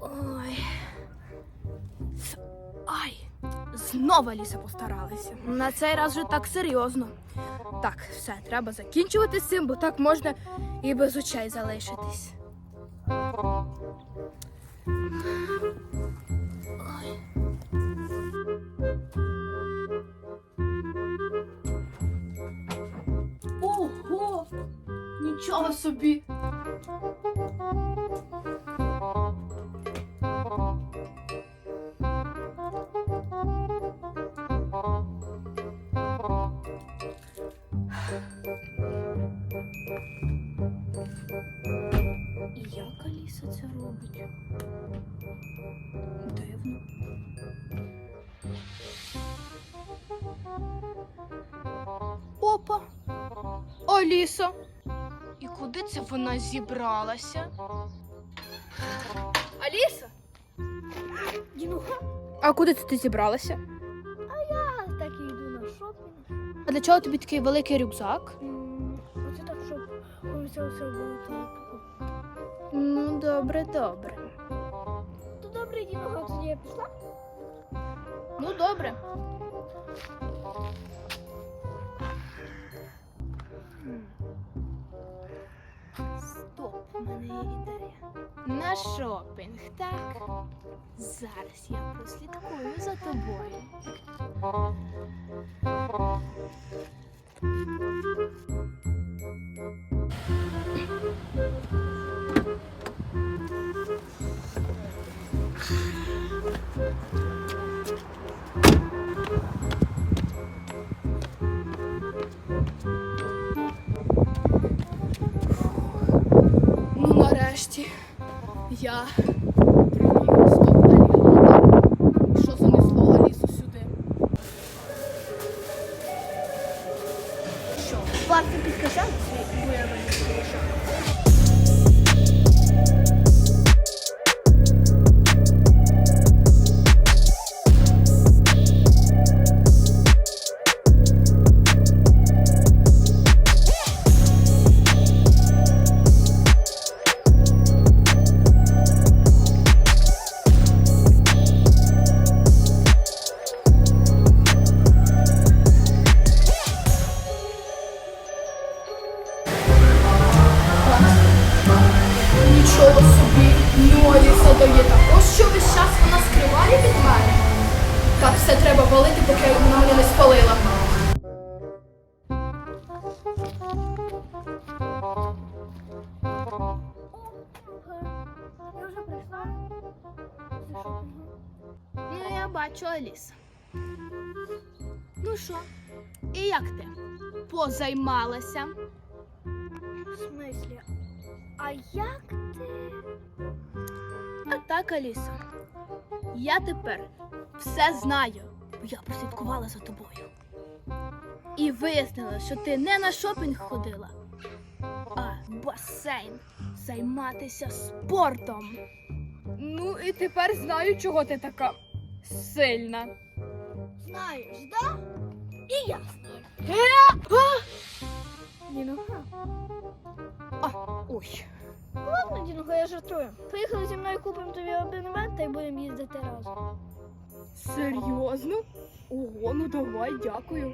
Ой. Ай. Знову Аліса постаралася. На цей раз вже так серйозно. Так, все, треба закінчувати з цим, бо так можна і без очей залишитись. Ого! Нічого собі! Як Аліса це робить? Дивно. Опа! Аліса! І куди це вона зібралася? Аліса? Дінуха, А куди це ти зібралася? А я так і йду на шопінг. А для чого тобі такий великий рюкзак? М, Оце так, щоб усе все було так. Ну, добре, добре. То добре, Дінуха, тоді я пішла. Ну, добре. Стоп, у мене є ідея. На шопінг, так? Зараз я прослідкую за тобою. Нарешті я промовив стоп алігатор. Що занесло Алісу сюди? Що? Варто підказати, Дає також, що весь час вона скриває від мене. Так, все треба валити, поки вона мене не спалила. Я вже прийшла. Ну, я бачу Аліса. Ну що, і як ти? Позаймалася? В смислі? А як ти? Так, Аліса, я тепер все знаю, бо я прослідкувала за тобою. І вияснила, що ти не на шопінг ходила, а в басейн займатися спортом. Ну і тепер знаю, чого ти така сильна. Знаєш, да? І я знаю. Дінуха. А, ой. Ладно, Дінго, я жартую. Поїхали зі мною купимо тобі абонемент та й будемо їздити разом. Серйозно? Ого, ну давай, дякую.